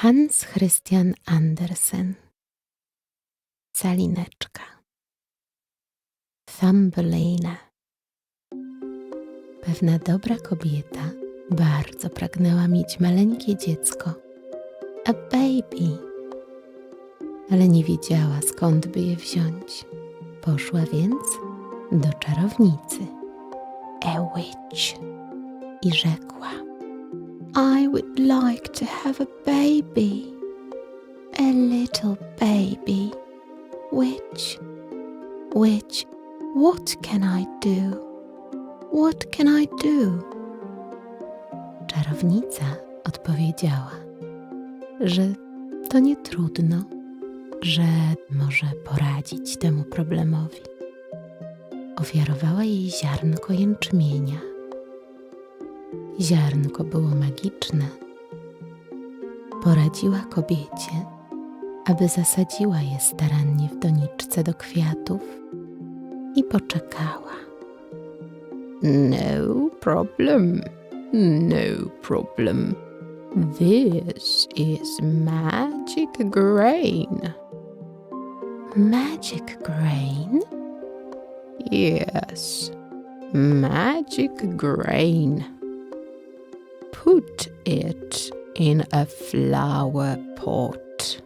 Hans Christian Andersen. Salineczka. Thumbelina. Pewna dobra kobieta bardzo pragnęła mieć maleńkie dziecko, a baby, ale nie wiedziała skąd by je wziąć. Poszła więc do czarownicy, a witch, i rzekła: I would like to have a baby, a little baby. Witch, witch, what can I do? What can I do? Czarownica odpowiedziała, że to nie trudno, że może poradzić temu problemowi. Ofiarowała jej ziarnko jęczmienia. Ziarnko było magiczne. Poradziła kobiecie, aby zasadziła je starannie w doniczce do kwiatów i poczekała. No problem, no problem. This is magic grain. Magic grain? Yes, magic grain. Put it in a flower pot.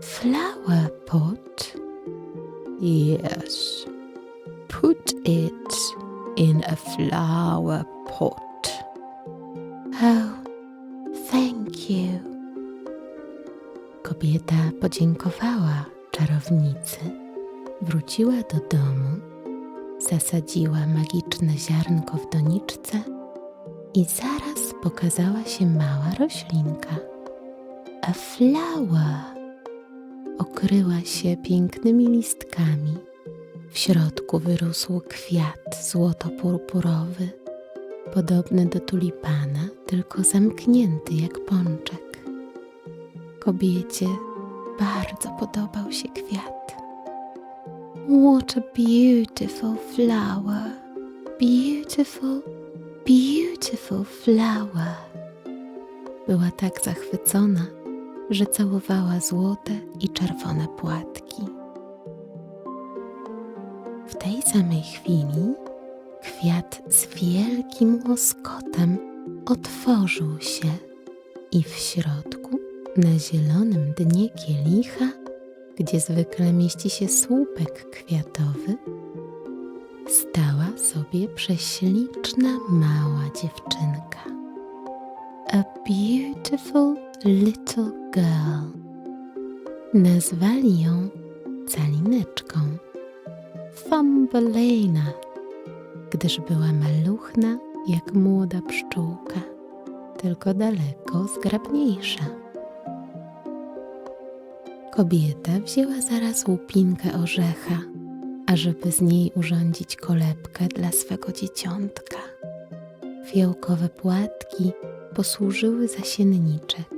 Flower pot? Yes. Put it in a flower pot. Oh, thank you. Kobieta podziękowała czarownicy, wróciła do domu, zasadziła magiczne ziarnko w doniczce i zaraz pokazała się mała roślinka. A flower okryła się pięknymi listkami. W środku wyrósł kwiat złoto-purpurowy, podobny do tulipana, tylko zamknięty jak pączek. Kobiecie bardzo podobał się kwiat. What a beautiful flower! Beautiful, beautiful flower! Była tak zachwycona, że całowała złote i czerwone płatki. W tej samej chwili kwiat z wielkim łoskotem otworzył się i w środku, na zielonym dnie kielicha, gdzie zwykle mieści się słupek kwiatowy, stała sobie prześliczna mała dziewczynka. A beautiful little girl. Nazwali ją Calineczką, Thumbelina, gdyż była maluchna jak młoda pszczółka, tylko daleko zgrabniejsza. Kobieta wzięła zaraz łupinkę orzecha, ażeby z niej urządzić kolebkę dla swego dzieciątka. Fiołkowe płatki posłużyły za sienniczek,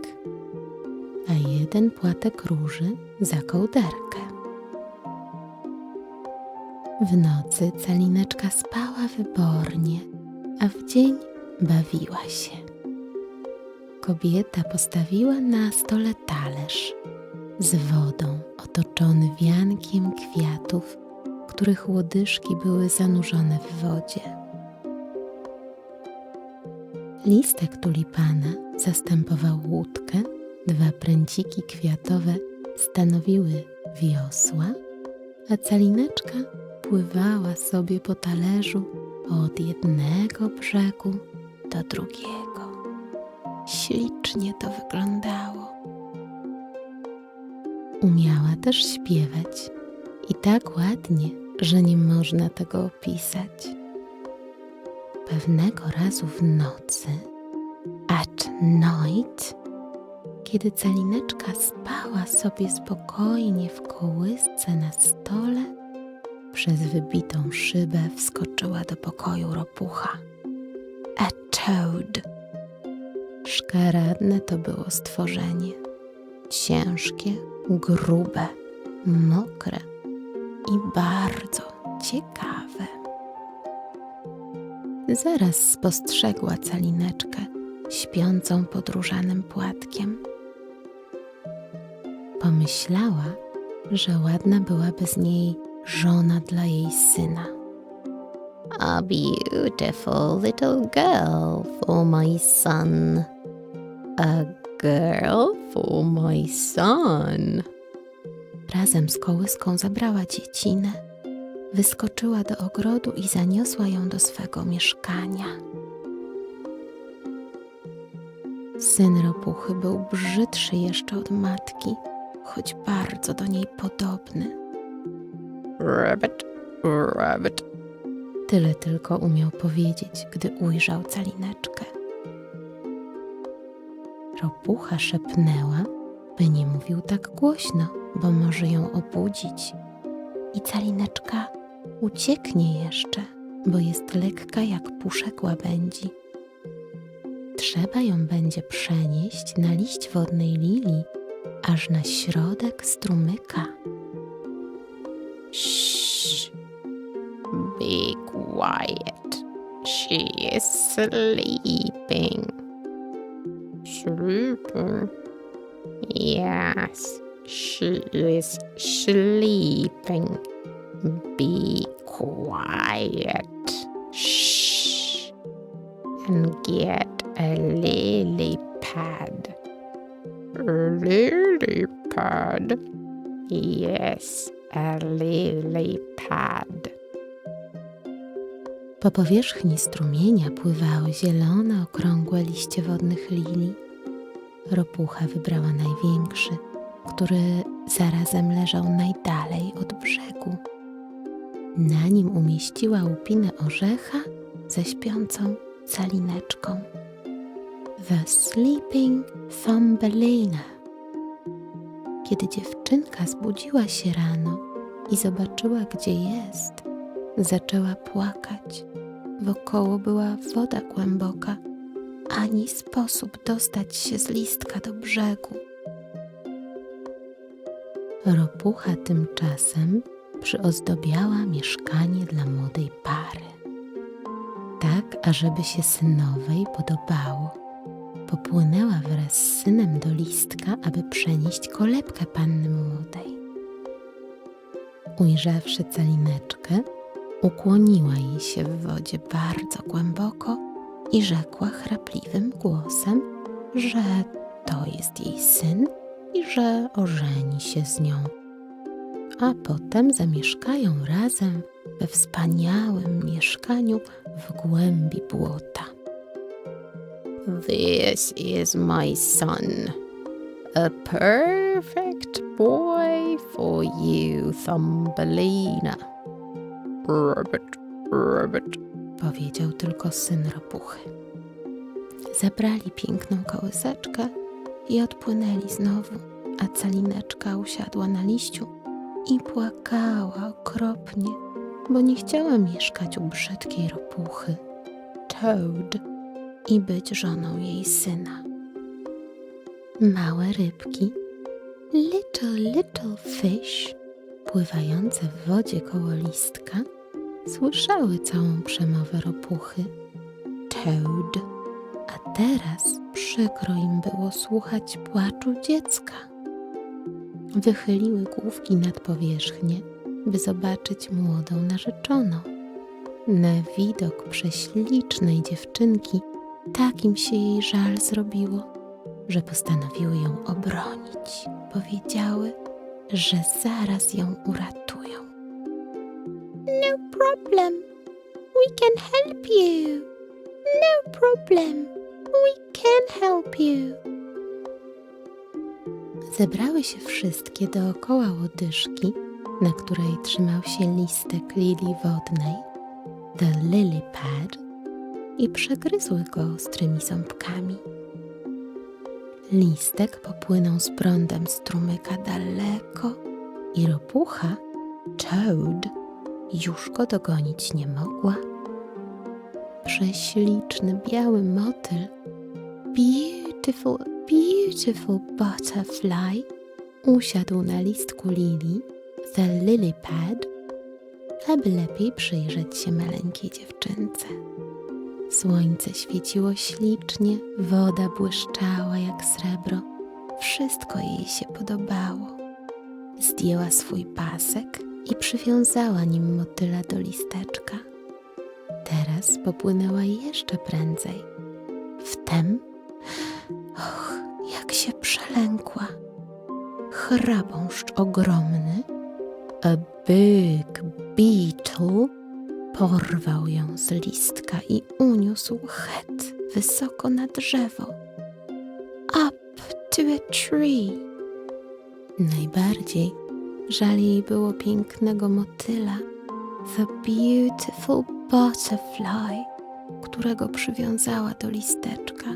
a jeden płatek róży za kołderkę. W nocy calineczka spała wybornie, a w dzień bawiła się. Kobieta postawiła na stole talerz z wodą otoczony wiankiem kwiatów, których łodyżki były zanurzone w wodzie. Listek tulipana zastępował łódkę, dwa pręciki kwiatowe stanowiły wiosła, a calineczka pływała sobie po talerzu od jednego brzegu do drugiego. Ślicznie to wyglądało. Umiała też śpiewać i tak ładnie, że nie można tego opisać. Pewnego razu w nocy, at night, kiedy calineczka spała sobie spokojnie w kołysce na stole, przez wybitą szybę wskoczyła do pokoju ropucha. A toad. Szkaradne to było stworzenie. Ciężkie, grube, mokre i bardzo ciekawe. Zaraz spostrzegła calineczkę śpiącą pod różanym płatkiem. Pomyślała, że ładna byłaby z niej żona dla jej syna. A beautiful little girl for my son. A girl for my son. Razem z kołyską zabrała dziecinę, wyskoczyła do ogrodu i zaniosła ją do swego mieszkania. Syn ropuchy był brzydszy jeszcze od matki, choć bardzo do niej podobny. Rabbit, rabbit. Tyle tylko umiał powiedzieć, gdy ujrzał calineczkę. Ropucha szepnęła, by nie mówił tak głośno, bo może ją obudzić. I calineczka ucieknie jeszcze, bo jest lekka jak puszek łabędzi. Trzeba ją będzie przenieść na liść wodnej lilii, aż na środek strumyka. Shh. Be quiet. She is sleeping. Sleeping? Yes, she is sleeping. Be quiet. Shh. And get a lily pad. Lily pad? Yes, a lily pad. Po powierzchni strumienia pływały zielone, okrągłe liście wodnych lilii. Ropucha wybrała największy, który zarazem leżał najdalej od brzegu. Na nim umieściła łupinę orzecha ze śpiącą calineczką. The Sleeping Thumbelina. Kiedy dziewczynka zbudziła się rano i zobaczyła, gdzie jest, zaczęła płakać. Wokoło była woda głęboka, ani sposób dostać się z listka do brzegu. Ropucha tymczasem przyozdobiała mieszkanie dla młodej pary. Tak, ażeby się synowej podobało. Popłynęła wraz z synem do listka, aby przenieść kolebkę panny młodej. Ujrzawszy calineczkę, ukłoniła jej się w wodzie bardzo głęboko i rzekła chrapliwym głosem, że to jest jej syn i że ożeni się z nią. A potem zamieszkają razem we wspaniałym mieszkaniu w głębi błota. This is my son, a perfect boy for you, Thumbelina. Rabbit, rabbit, powiedział tylko syn ropuchy. Zabrali piękną kołyseczkę i odpłynęli znowu, a calineczka usiadła na liściu i płakała okropnie, bo nie chciała mieszkać u brzydkiej ropuchy. Toad i być żoną jej syna. Małe rybki, little, little fish, pływające w wodzie koło listka, słyszały całą przemowę ropuchy. Toad, a teraz przykro im było słuchać płaczu dziecka. Wychyliły główki nad powierzchnię, by zobaczyć młodą narzeczoną. Na widok prześlicznej dziewczynki tak im się jej żal zrobiło, że postanowiły ją obronić. Powiedziały, że zaraz ją uratują. No problem. We can help you. No problem. We can help you. Zebrały się wszystkie dookoła łodyżki, na której trzymał się listek lilii wodnej, the lily pad, i przegryzły go ostrymi ząbkami. Listek popłynął z prądem strumyka daleko i ropucha, Toad, już go dogonić nie mogła. Prześliczny biały motyl, beautiful, beautiful butterfly, usiadł na listku lilii, the lily pad, aby lepiej przyjrzeć się maleńkiej dziewczynce. Słońce świeciło ślicznie, woda błyszczała jak srebro, Wszystko jej się podobało. Zdjęła swój pasek i przywiązała nim motyla do listeczka. Teraz popłynęła jeszcze prędzej. Wtem, och, jak się przelękła. Chrabąszcz ogromny, a big beetle, porwał ją z listka i uniósł het wysoko na drzewo. Up to a tree. Najbardziej żal jej było pięknego motyla, the beautiful butterfly, którego przywiązała do listeczka.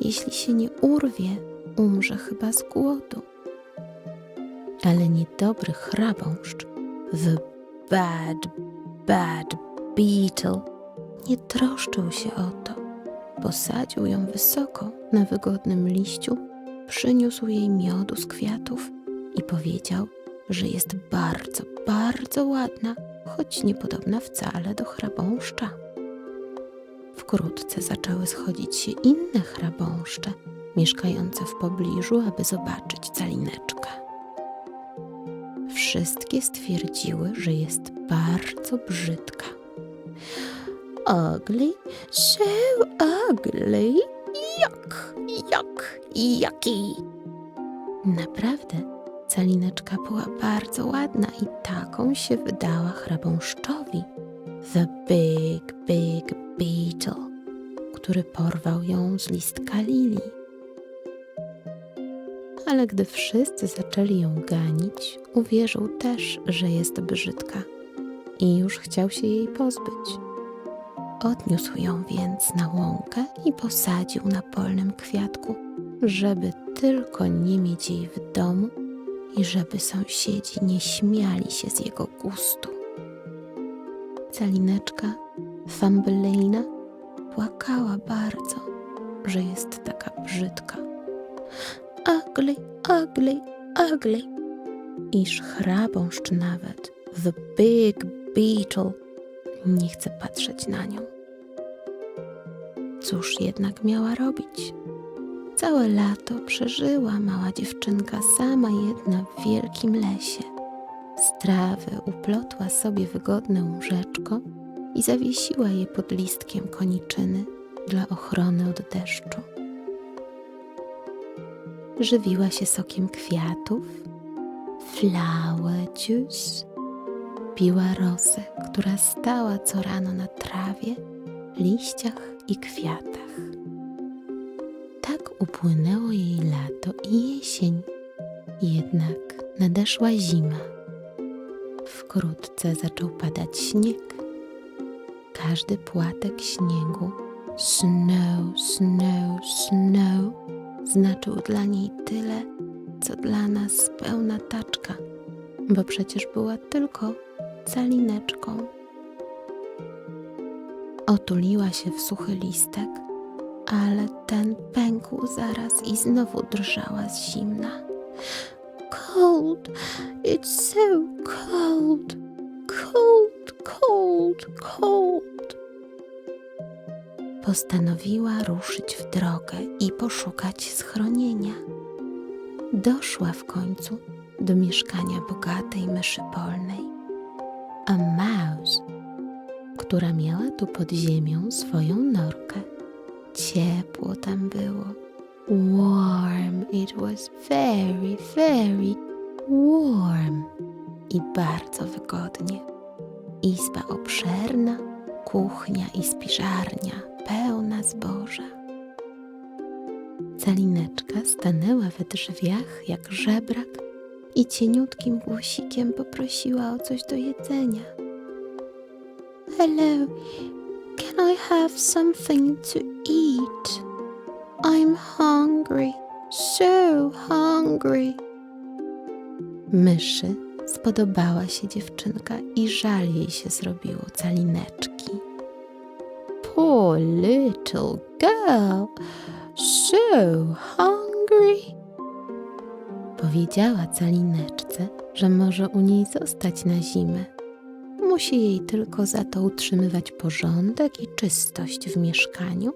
Jeśli się nie urwie, umrze chyba z głodu. Ale niedobry chrabąszcz, the bad, bad beetle, nie troszczył się o to. Posadził ją wysoko na wygodnym liściu, przyniósł jej miodu z kwiatów i powiedział, że jest bardzo, bardzo ładna, choć niepodobna wcale do chrabąszcza. Wkrótce zaczęły schodzić się inne chrabąszcze, mieszkające w pobliżu, aby zobaczyć calineczkę. Wszystkie stwierdziły, że jest bardzo brzydka. Ugly, so ugly, jak, jak, jaki. Naprawdę, calineczka była bardzo ładna i taką się wydała chrabąszczowi. The big, big beetle, który porwał ją z listka lilii. Ale gdy wszyscy zaczęli ją ganić, uwierzył też, że jest brzydka i już chciał się jej pozbyć. Odniósł ją więc na łąkę i posadził na polnym kwiatku, żeby tylko nie mieć jej w domu i żeby sąsiedzi nie śmiali się z jego gustu. Calineczka, Thumbelina, płakała bardzo, że jest taka brzydka. Ugly, ugly, ugly. Iż chrabąszcz nawet, the big beetle, nie chce patrzeć na nią. Cóż jednak miała robić? Całe lato przeżyła mała dziewczynka sama jedna w wielkim lesie. Z trawy uplotła sobie wygodne łóżeczko i zawiesiła je pod listkiem koniczyny dla ochrony od deszczu. Żywiła się sokiem kwiatów, flower piła rosę, która stała co rano na trawie, liściach i kwiatach. Upłynęło jej lato i jesień, jednak nadeszła zima. Wkrótce zaczął padać śnieg. Każdy płatek śniegu, snow, snow, snow, znaczył dla niej tyle, co dla nas pełna taczka, bo przecież była tylko calineczką. Otuliła się w suchy listek, ale ten pękł zaraz i znowu drżała z zimna. Cold, it's so cold, cold, cold, cold. Postanowiła ruszyć w drogę i poszukać schronienia. Doszła w końcu do mieszkania bogatej myszy polnej. A mouse, która miała tu pod ziemią swoją norkę. Ciepło tam było. Warm, it was very, very warm i bardzo wygodnie. Izba obszerna, kuchnia i spiżarnia pełna zboża. Calineczka stanęła we drzwiach jak żebrak i cieniutkim głosikiem poprosiła o coś do jedzenia. Hello, can I have something to eat? I'm hungry, so hungry. Myszy spodobała się dziewczynka i żal jej się zrobiło calineczki. Poor little girl, so hungry. Powiedziała calineczce, że może u niej zostać na zimę. Musi jej tylko za to utrzymywać porządek i czystość w mieszkaniu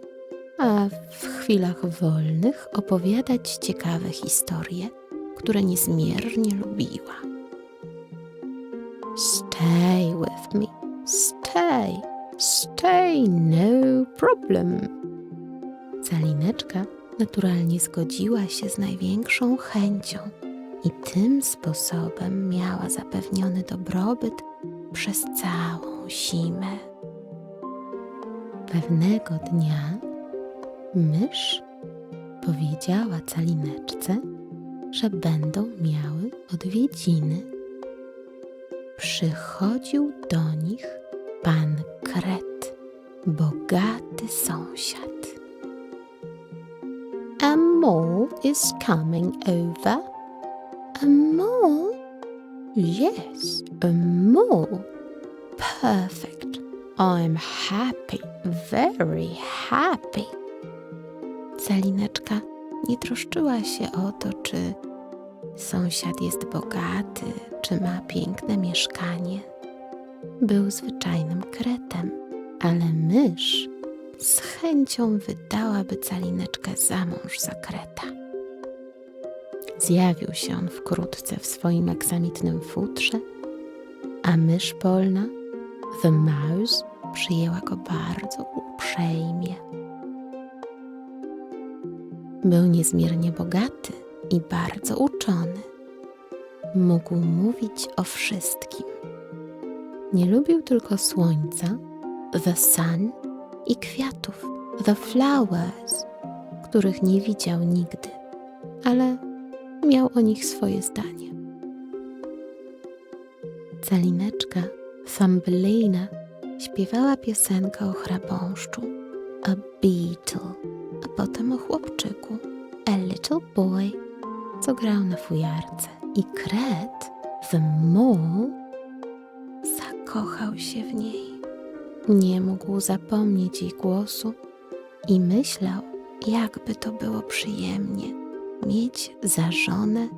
a w chwilach wolnych opowiadać ciekawe historie, które niezmiernie lubiła. Stay with me, stay, stay, no problem. Calineczka naturalnie zgodziła się z największą chęcią i tym sposobem miała zapewniony dobrobyt przez całą zimę. Pewnego dnia mysz powiedziała calineczce, że będą miały odwiedziny. Przychodził do nich pan Kret, bogaty sąsiad. A mole is coming over. A mole? Yes, a mole. Perfect. I'm happy, very happy. Calineczka nie troszczyła się o to, czy sąsiad jest bogaty, czy ma piękne mieszkanie. Był zwyczajnym kretem, ale mysz z chęcią wydałaby calineczkę za mąż za kreta. Zjawił się on wkrótce w swoim aksamitnym futrze, a mysz polna, The Mouse, przyjęła go bardzo uprzejmie. Był niezmiernie bogaty i bardzo uczony. Mógł mówić o wszystkim. Nie lubił tylko słońca, the sun i kwiatów, the flowers, których nie widział nigdy, ale miał o nich swoje zdanie. Calineczka Thumbelina śpiewała piosenkę o chrabąszczu, a beetle, a potem o chłopczyku, a little boy, co grał na fujarce. I kret, the mole, zakochał się w niej. Nie mógł zapomnieć jej głosu i myślał, jakby to było przyjemnie mieć za żonę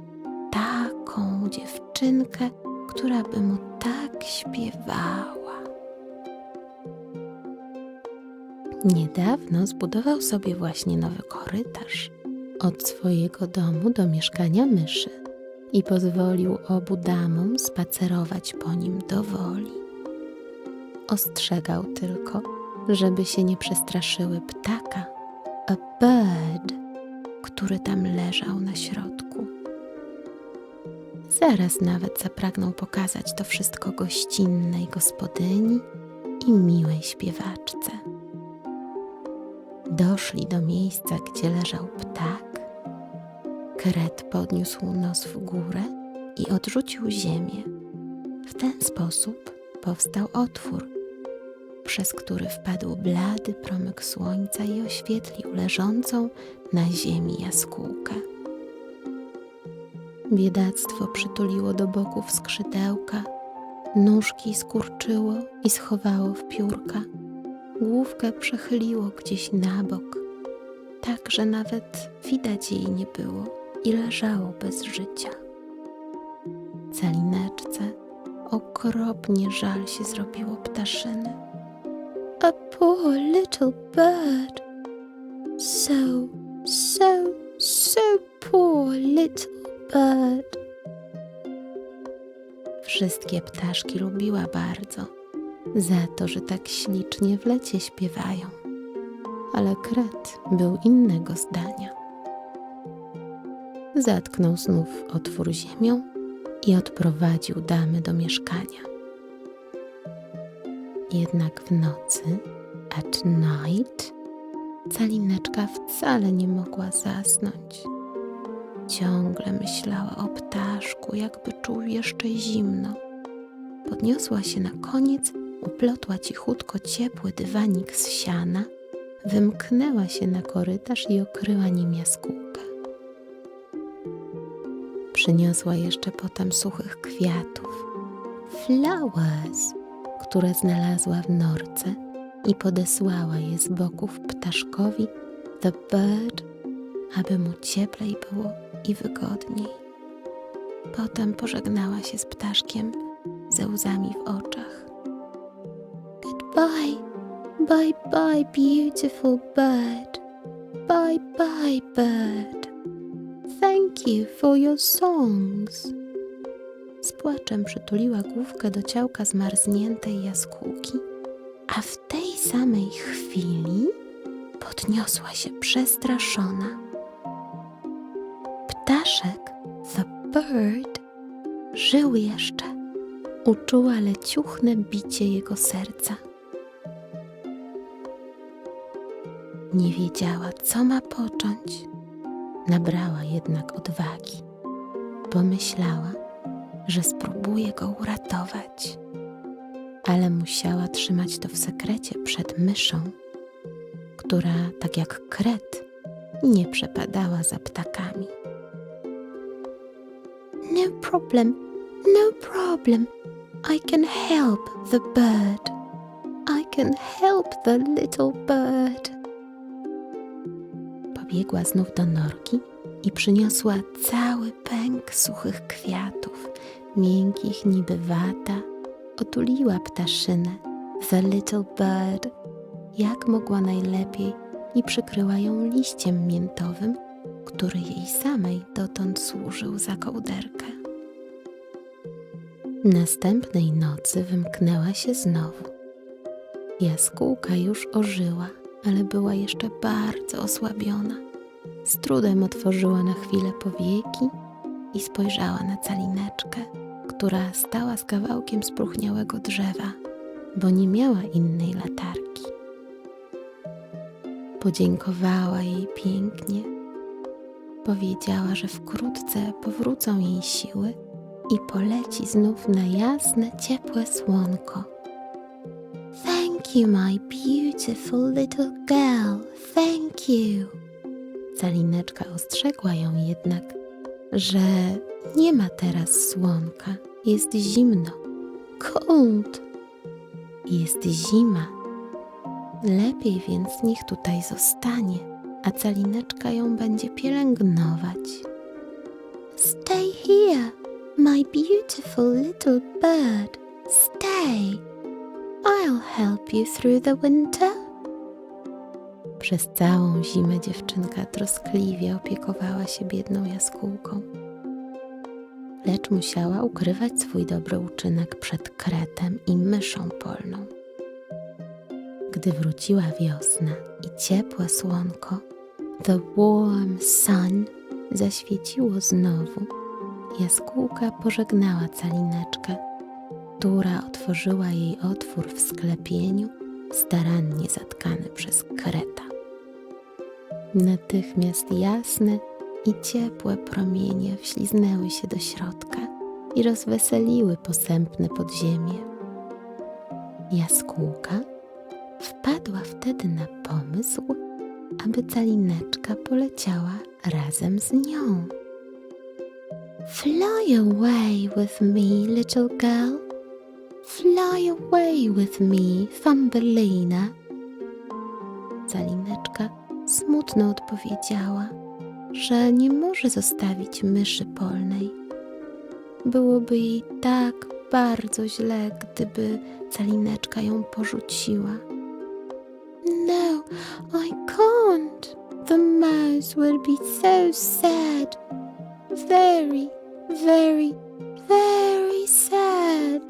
taką dziewczynkę, która by mu tak śpiewała. Niedawno zbudował sobie właśnie nowy korytarz od swojego domu do mieszkania myszy i pozwolił obu damom spacerować po nim do woli. Ostrzegał tylko, żeby się nie przestraszyły ptaka, a bird, który tam leżał na środku. Zaraz nawet zapragnął pokazać to wszystko gościnnej gospodyni i miłej śpiewaczce. Doszli do miejsca, gdzie leżał ptak. Kret podniósł nos w górę i odrzucił ziemię. W ten sposób powstał otwór, przez który wpadł blady promyk słońca i oświetlił leżącą na ziemi jaskółkę. Biedactwo przytuliło do boków skrzydełka, nóżki skurczyło i schowało w piórka główkę przechyliło gdzieś na bok, tak że nawet widać jej nie było i leżało bez życia. Calineczce okropnie żal się zrobiło ptaszyny. Poor little bird. So, so, so poor little bird. Wszystkie ptaszki lubiła bardzo za to, że tak ślicznie w lecie śpiewają. Ale kret był innego zdania. Zatknął znów otwór ziemią i odprowadził damy do mieszkania. Jednak w nocy, at night, calineczka wcale nie mogła zasnąć. Ciągle myślała o ptaszku, jakby czuł jeszcze zimno. Podniosła się na koniec uplotła cichutko ciepły dywanik z siana, wymknęła się na korytarz i okryła nim jaskółkę. Przyniosła jeszcze potem suchych kwiatów, flowers, które znalazła w norce i podesłała je z boków ptaszkowi, the bird, aby mu cieplej było i wygodniej. Potem pożegnała się z ptaszkiem ze łzami w oczach. Bye, bye, bye, beautiful bird. Bye bye, bird. Thank you for your songs. Z płaczem przytuliła główkę do ciałka zmarzniętej jaskółki, a w tej samej chwili podniosła się przestraszona. Ptaszek, the bird, żył jeszcze. Uczuła leciuchne bicie jego serca. Nie wiedziała, co ma począć. Nabrała jednak odwagi. Pomyślała, że spróbuje go uratować, ale musiała trzymać to w sekrecie przed myszą, która, tak jak kret, nie przepadała za ptakami. No problem, no problem. I can help the bird. I can help the little bird. Pobiegła znów do norki i przyniosła cały pęk suchych kwiatów, miękkich niby wata. Otuliła ptaszynę, the little bird, jak mogła najlepiej i przykryła ją liściem miętowym, który jej samej dotąd służył za kołderkę. Następnej nocy wymknęła się znowu. Jaskółka już ożyła, ale była jeszcze bardzo osłabiona. Z trudem otworzyła na chwilę powieki i spojrzała na calineczkę, która stała z kawałkiem spróchniałego drzewa, bo nie miała innej latarki. Podziękowała jej pięknie. Powiedziała, że wkrótce powrócą jej siły i poleci znów na jasne, ciepłe słonko. Thank you, my beautiful little girl, thank you. Calineczka ostrzegła ją jednak, że nie ma teraz słonka, jest zimno. Cold. Jest zima. Lepiej więc niech tutaj zostanie, a calineczka ją będzie pielęgnować. Stay here, my beautiful little bird. Stay. I'll help you through the winter. Przez całą zimę dziewczynka troskliwie opiekowała się biedną jaskółką. Lecz musiała ukrywać swój dobry uczynek przed kretem i myszą polną. Gdy wróciła wiosna i ciepłe słonko, the warm sun zaświeciło znowu, jaskółka pożegnała calineczkę, która otworzyła jej otwór w sklepieniu, starannie zatkany przez kreta. Natychmiast jasne i ciepłe promienie wśliznęły się do środka i rozweseliły posępne podziemie. Jaskółka wpadła wtedy na pomysł, aby calineczka poleciała razem z nią. Fly away with me, little girl. Fly away with me, Thumbelina. Calineczka smutno odpowiedziała, że nie może zostawić myszy polnej. Byłoby jej tak bardzo źle, gdyby calineczka ją porzuciła. No, I can't. The mouse will be so sad. Very, very, very sad.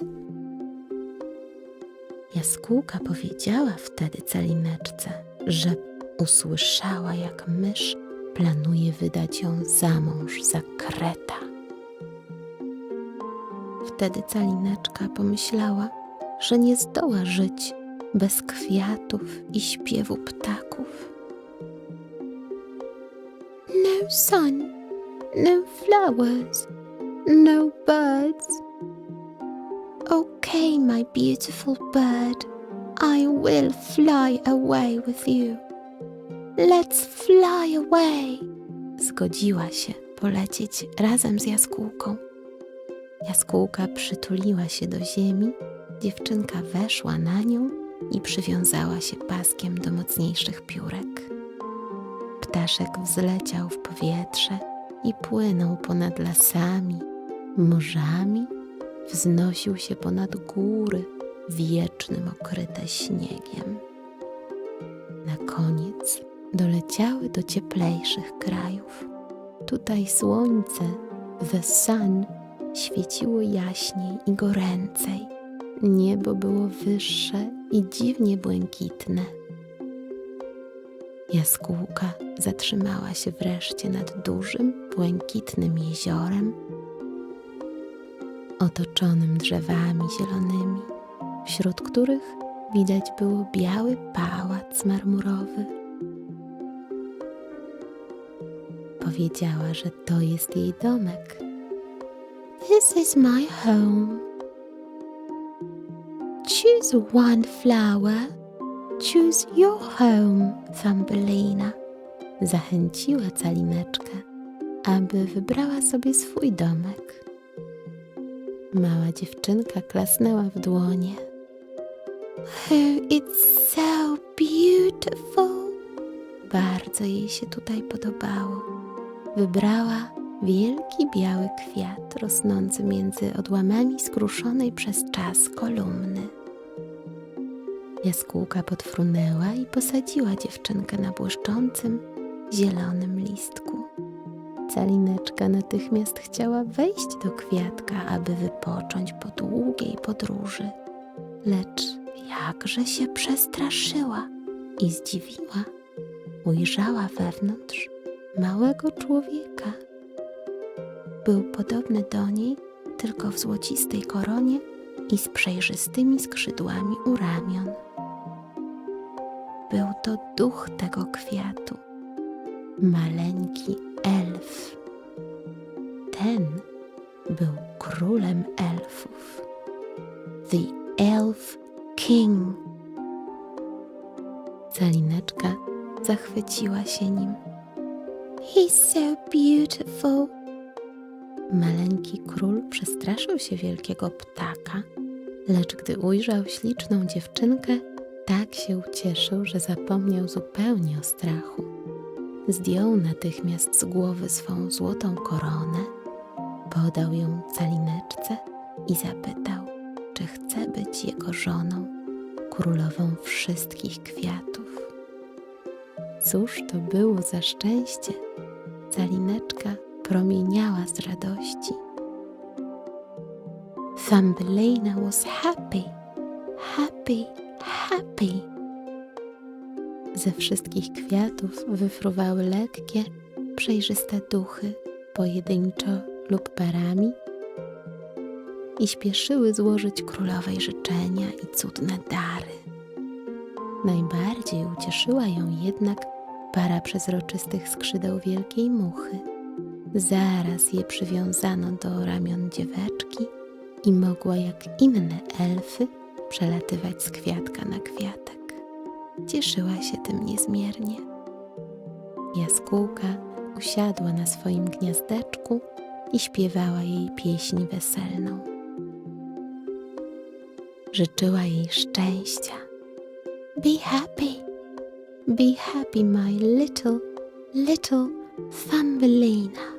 Jaskółka powiedziała wtedy calineczce, że usłyszała, jak mysz planuje wydać ją za mąż za kreta. Wtedy calineczka pomyślała, że nie zdoła żyć bez kwiatów i śpiewu ptaków. No sun, no flowers, no birds. Okay, my beautiful bird, I will fly away with you. Let's fly away. Zgodziła się polecieć razem z jaskółką. Jaskółka przytuliła się do ziemi, dziewczynka weszła na nią i przywiązała się paskiem do mocniejszych piórek. Ptaszek wzleciał w powietrze i płynął ponad lasami, morzami, wznosił się ponad góry, wiecznym okryte śniegiem. Na koniec doleciały do cieplejszych krajów. Tutaj słońce, the sun, świeciło jaśniej i goręcej. Niebo było wyższe i dziwnie błękitne. Jaskółka zatrzymała się wreszcie nad dużym, błękitnym jeziorem, otoczonym drzewami zielonymi, wśród których widać było biały pałac marmurowy. Powiedziała, że to jest jej domek. This is my home. Choose one flower. Choose your home, Thumbelina. Zachęciła calineczkę, aby wybrała sobie swój domek. Mała dziewczynka klasnęła w dłonie. Oh, it's so beautiful. Bardzo jej się tutaj podobało. Wybrała wielki biały kwiat rosnący między odłamami skruszonej przez czas kolumny. Jaskółka podfrunęła i posadziła dziewczynkę na błyszczącym, zielonym listku. Calineczka natychmiast chciała wejść do kwiatka, aby wypocząć po długiej podróży. Lecz jakże się przestraszyła i zdziwiła. Ujrzała wewnątrz małego człowieka. Był podobny do niej, tylko w złocistej koronie i z przejrzystymi skrzydłami u ramion. Był to duch tego kwiatu, maleńki elf. Ten był królem elfów. The Elf King. Calineczka zachwyciła się nim. He's so beautiful. Maleńki król przestraszył się wielkiego ptaka, lecz gdy ujrzał śliczną dziewczynkę, tak się ucieszył, że zapomniał zupełnie o strachu. Zdjął natychmiast z głowy swą złotą koronę, podał ją calineczce i zapytał, czy chce być jego żoną, królową wszystkich kwiatów. Cóż to było za szczęście! Calineczka promieniała z radości. Thumbelina was happy, happy, happy. Ze wszystkich kwiatów wyfruwały lekkie, przejrzyste duchy, pojedynczo lub parami, i śpieszyły złożyć królowej życzenia i cudne dary. Najbardziej ucieszyła ją jednak para przezroczystych skrzydeł wielkiej muchy. Zaraz je przywiązano do ramion dzieweczki i mogła jak inne elfy przelatywać z kwiatka na kwiatek. Cieszyła się tym niezmiernie. Jaskółka usiadła na swoim gniazdeczku i śpiewała jej pieśń weselną. Życzyła jej szczęścia. Be happy, be happy, my little, little Thumbelina.